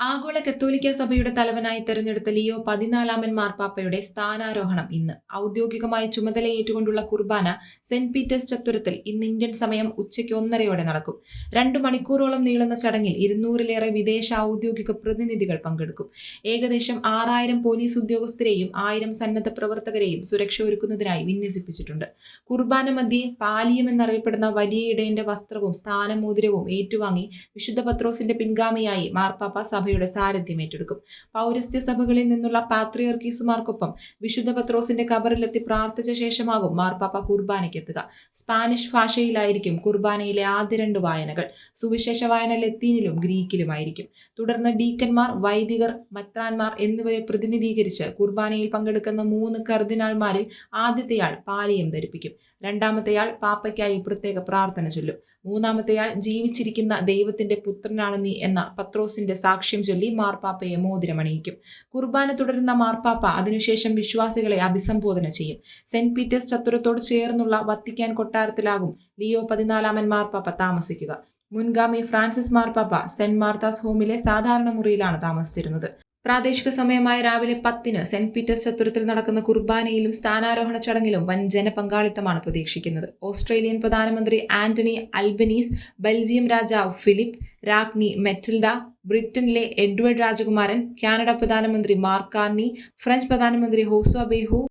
ആഗോള കത്തോലിക്ക സഭയുടെ തലവനായി തെരഞ്ഞെടുത്ത ലിയോ പതിനാലാമൻ മാർപ്പാപ്പയുടെ സ്ഥാനാരോഹണം ഇന്ന്. ഔദ്യോഗികമായി ചുമതലയേറ്റുകൊണ്ടുള്ള കുർബാന സെന്റ് പീറ്റേഴ്സ് ചത്തുരത്തിൽ ഇന്ന് ഇന്ത്യൻ സമയം ഉച്ചയ്ക്ക് ഒന്നരയോടെ നടക്കും. രണ്ടു മണിക്കൂറോളം നീളുന്ന ചടങ്ങിൽ ഇരുന്നൂറിലേറെ വിദേശ ഔദ്യോഗിക പ്രതിനിധികൾ പങ്കെടുക്കും. ഏകദേശം ആറായിരം പോലീസ് ഉദ്യോഗസ്ഥരെയും ആയിരം സന്നദ്ധ പ്രവർത്തകരെയും സുരക്ഷ ഒരുക്കുന്നതിനായി വിന്യസിപ്പിച്ചിട്ടുണ്ട്. കുർബാന മധ്യേ പാലിയം എന്നറിയപ്പെടുന്ന വലിയ ഇടയന്റെ വസ്ത്രവും സ്ഥാനമോതിരവും ഏറ്റുവാങ്ങി വിശുദ്ധ പത്രോസിന്റെ പിൻഗാമിയായി മാർപ്പാപ്പ സഭയുടെ സാരഥ്യം ഏറ്റെടുക്കും. പൗരസ്ത്യ സഭകളിൽ നിന്നുള്ള പാത്രിയർക്കീസുമാർക്കൊപ്പം വിശുദ്ധ പത്രോസിന്റെ കബറിലെത്തി പ്രാർത്ഥിച്ച ശേഷമാകും മാർപ്പാപ്പ കുർബാനയ്ക്ക് എത്തുക. സ്പാനിഷ് ഭാഷയിലായിരിക്കും കുർബാനയിലെ ആദ്യ രണ്ട് വായനകൾ. സുവിശേഷ വായന ലത്തീനിലും ഗ്രീക്കിലുമായിരിക്കും. തുടർന്ന് ഡീക്കന്മാർ വൈദികർ മത്രാന്മാർ എന്നിവരെ പ്രതിനിധീകരിച്ച് കുർബാനയിൽ പങ്കെടുക്കുന്ന മൂന്ന് കർദിനാൾമാരിൽ ആദ്യത്തെയാൾ പാലിയം ധരിപ്പിക്കും. രണ്ടാമത്തെയാൾ പാപ്പയ്ക്കായി പ്രത്യേക പ്രാർത്ഥന ചൊല്ലും. മൂന്നാമത്തെയാൾ ജീവിച്ചിരിക്കുന്ന ദൈവത്തിന്റെ പുത്രനാണ് നീ എന്ന പത്രോസിന്റെ സാക്ഷ്യം ചൊല്ലി മാർപ്പാപ്പയെ മോതിരമണിയിക്കും. കുർബാന തുടരുന്ന മാർപ്പാപ്പ അതിനുശേഷം വിശ്വാസികളെ അഭിസംബോധന ചെയ്യും. സെന്റ് പീറ്റേഴ്സ് ചത്തുരത്തോട് ചേർന്നുള്ള വത്തിക്കാൻ കൊട്ടാരത്തിലാകും ലിയോ പതിനാലാമൻ മാർപ്പാപ്പ താമസിക്കുക. മുൻഗാമി ഫ്രാൻസിസ് മാർപ്പാപ്പ സെന്റ് മാർത്താസ് ഹോമിലെ സാധാരണ മുറിയിലാണ് താമസിച്ചിരുന്നത്. പ്രാദേശിക സമയമായ രാവിലെ പത്തിന് സെന്റ് പീറ്റേഴ്സ് ചത്തുരത്തിൽ നടക്കുന്ന കുർബാനയിലും സ്ഥാനാരോഹണ ചടങ്ങിലും വൻ ജനപങ്കാളിത്തമാണ് പ്രതീക്ഷിക്കുന്നത്. ഓസ്ട്രേലിയൻ പ്രധാനമന്ത്രി ആന്റണി അൽബനീസ് ബെൽജിയം രാജാവ് ഫിലിപ്പ് രാജ്ഞി മെറ്റിൽഡ ബ്രിട്ടനിലെ എഡ്വേർഡ് രാജകുമാരൻ കാനഡ പ്രധാനമന്ത്രി മാർക്കാർണി ഫ്രഞ്ച് പ്രധാനമന്ത്രി ഹോസോ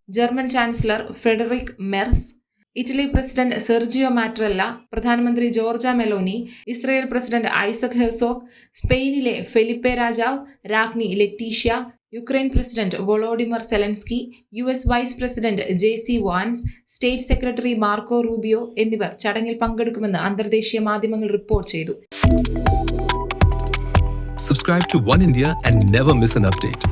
German chancellor Friedrich Merz Italy president Sergio Mattarella പ്രധാനമന്ത്രി Giorgia Meloni Israel president Isaac Herzog സ്പെയിനിലെ ഫെലിപ്പെ രാജാവ് രാജ്ഞി Letizia Ukraine president Volodymyr Zelensky U S vice president J C Vance state secretary Marco Rubio എന്നിവർ ചടങ്ങിൽ പങ്കെടുക്കുമെന്ന് അന്തർദേശീയ മാധ്യമങ്ങൾ report ചെയ്തു Subscribe to One India and never miss an update.